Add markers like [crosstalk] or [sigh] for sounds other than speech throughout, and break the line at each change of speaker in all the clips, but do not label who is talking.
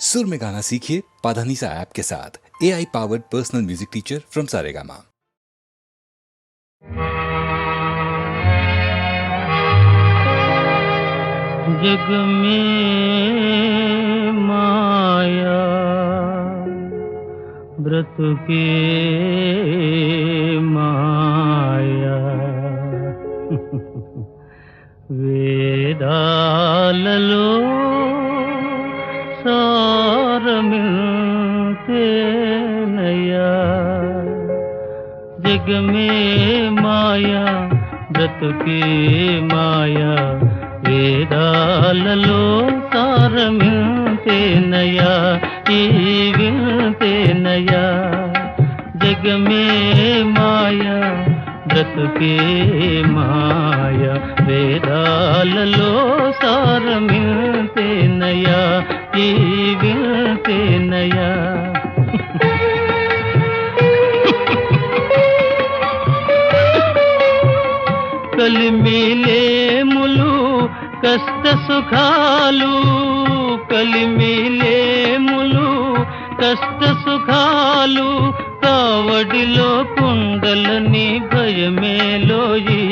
सुर में गाना सीखिए पाधानीसा ऐप के साथ। A I powered personal music teacher from Saregama
जग में माया, व्रत के माया। [laughs] వేదాలలో సారమితేనయ్యా జగ మే మాయా బ్రతుకే మాయా వేదాలలో సారమితేనయ్యా ఈ వింతేనయ్యా జగ మే మాయా బ్రతుకే మాయ వేదాలలో సారమితేనయా కలిమిలేములు కష్ట సుఖాలు. కలిమిలేములు కష్ట సుఖాలు. కావడిలో కుండలని భయమేలోయి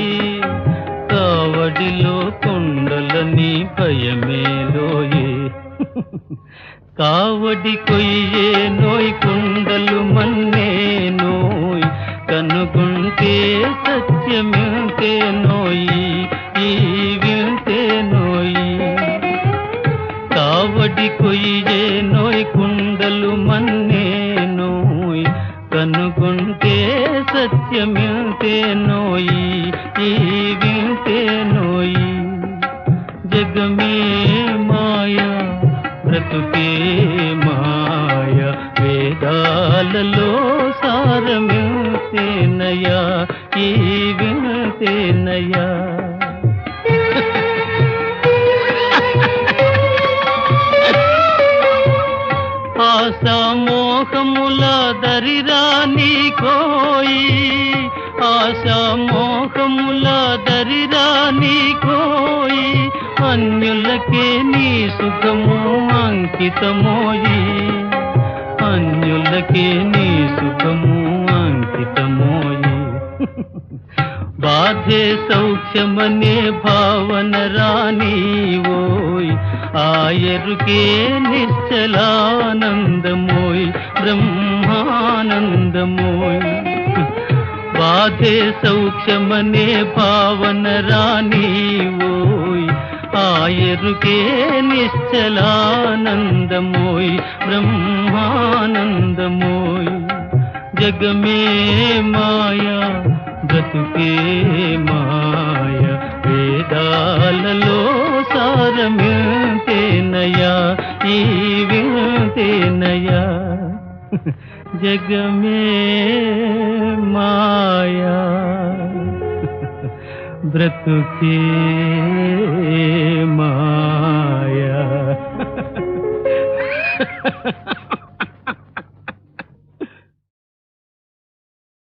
కావడిలో కుండలని భయమేలోయి కావడి కొయ్యే నోయ్ కుండలు మన్నేను. కావడి కొయ్యే నోయ్ కుండలు మన్నే నోయ్. కనుగొంటే సత్యమింతే నోయి ఈ వింతే నోయి. జగమే మాయా బ్రతుకే మాయ. వేదాలలో సారమితేనయా ఈ వింతేనయా ఆశామోహముల దరిరాని కోయి ఆశామోహముల దరిరాని కోయి అన్యులకే నీ సుఖము అంకితమోయి. అన్యులకే నీ సుఖము అంకితమోయి. బాధే సౌఖ్యమనే భావన రాని ఎరుకే నిశ్చలానందమోయ్ బ్రహ్మానందమోయ్. బాధే సౌఖ్యమనే భావన రాని ఓయ్ ఆయరుకే నిశ్చలానందమోయ్ బ్రహ్మానందమోయ్. జగమే మాయా బ్రతుకే మాయా. జగమే మాయా బ్రతుకే